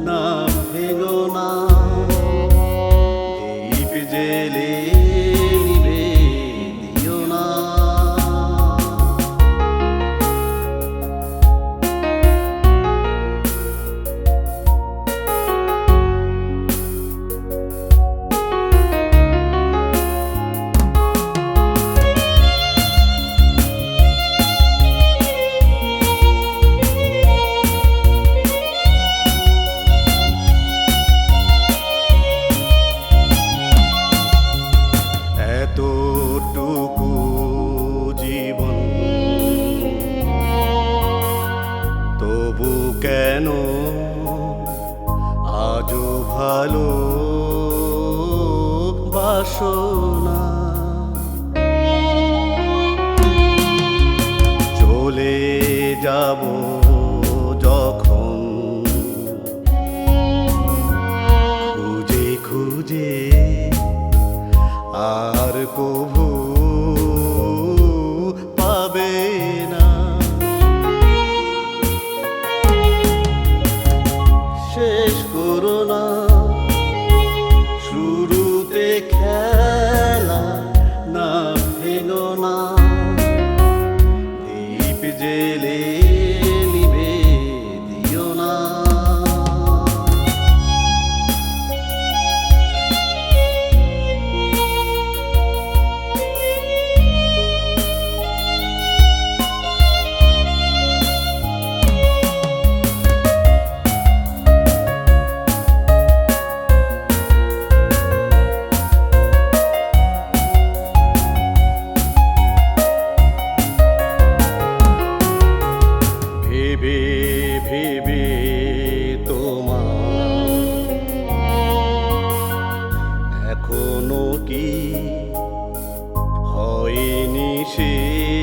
না ভালো বাসনা। চলে যাব 为你是。